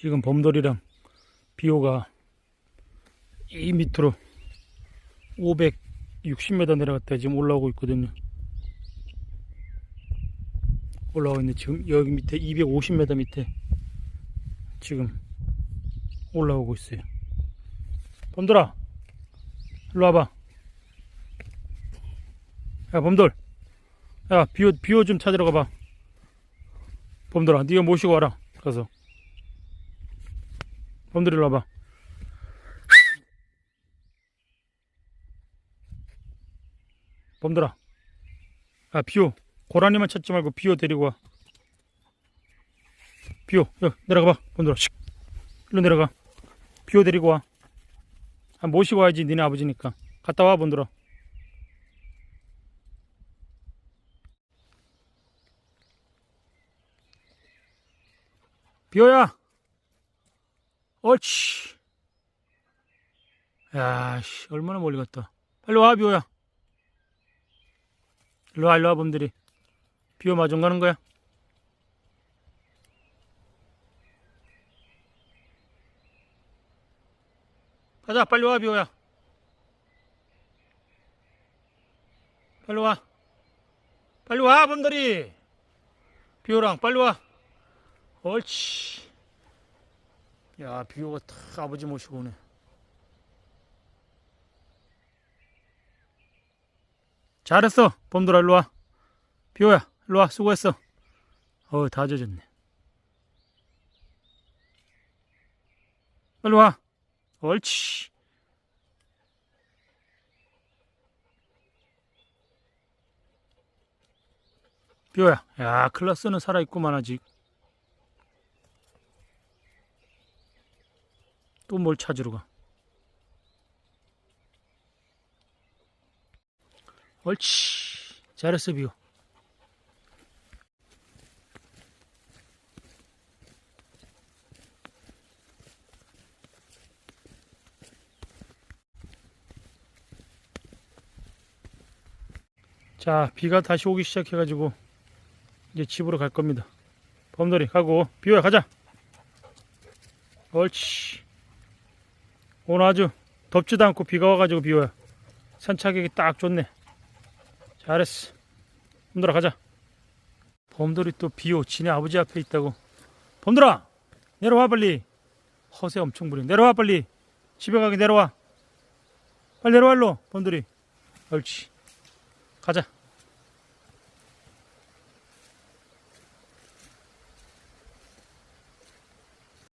지금 범돌이랑 비호가 이 밑으로 560m 내려갔다 지금 올라오고 있거든요. 올라오고 있는데 지금 여기 밑에 250m 밑에 지금 올라오고 있어요. 범돌아, 일로 와봐. 야, 범돌. 야, 비호, 비호 좀 찾으러 가봐. 범돌아, 네가 모시고 와라. 가서. 범돌 일로 와봐. 범돌아. 야, 비호. 고라니만 찾지 말고 비호 데리고 와. 비호, 야, 내려가 봐. 범돌아. 쉿. 일로 내려가. 비호 데리고 와. 아, 모시고 와야지, 니네 아버지니까. 갔다 와, 범돌아. 비호야! 옳지. 야, 씨, 얼마나 멀리 갔다. 빨리 와, 비호야. 일로 와, 일로 와, 범들이. 비호 마중 가는 거야. 가자, 빨리 와, 비호야. 빨리 와. 빨리 와, 범들이. 비호랑 빨리 와. 옳지. 야, 비호가 탁 아버지 모시고 오네. 잘했어. 범돌아, 일로 와. 비호야, 일로 와. 수고했어. 어, 다 젖었네. 빨리 와. 옳지. 비호야, 야, 클라스는 살아있구만, 아직. 또 뭘 찾으러 가? 옳지. 잘했어, 비오. 자, 비가 다시 오기 시작해가지고 이제 집으로 갈 겁니다. 범돌이 가고 비오야 가자. 옳지. 오늘 아주 덥지도 않고 비가 와가지고 비와요. 산책하기 딱 좋네. 잘했어. 범들아 가자. 범들이 또 비오 지네 아버지 앞에 있다고. 범들아 내려와 빨리. 허세 엄청 부리. 내려와 빨리. 집에 가게 내려와. 빨리 내려와 일로 범들이. 옳지. 가자.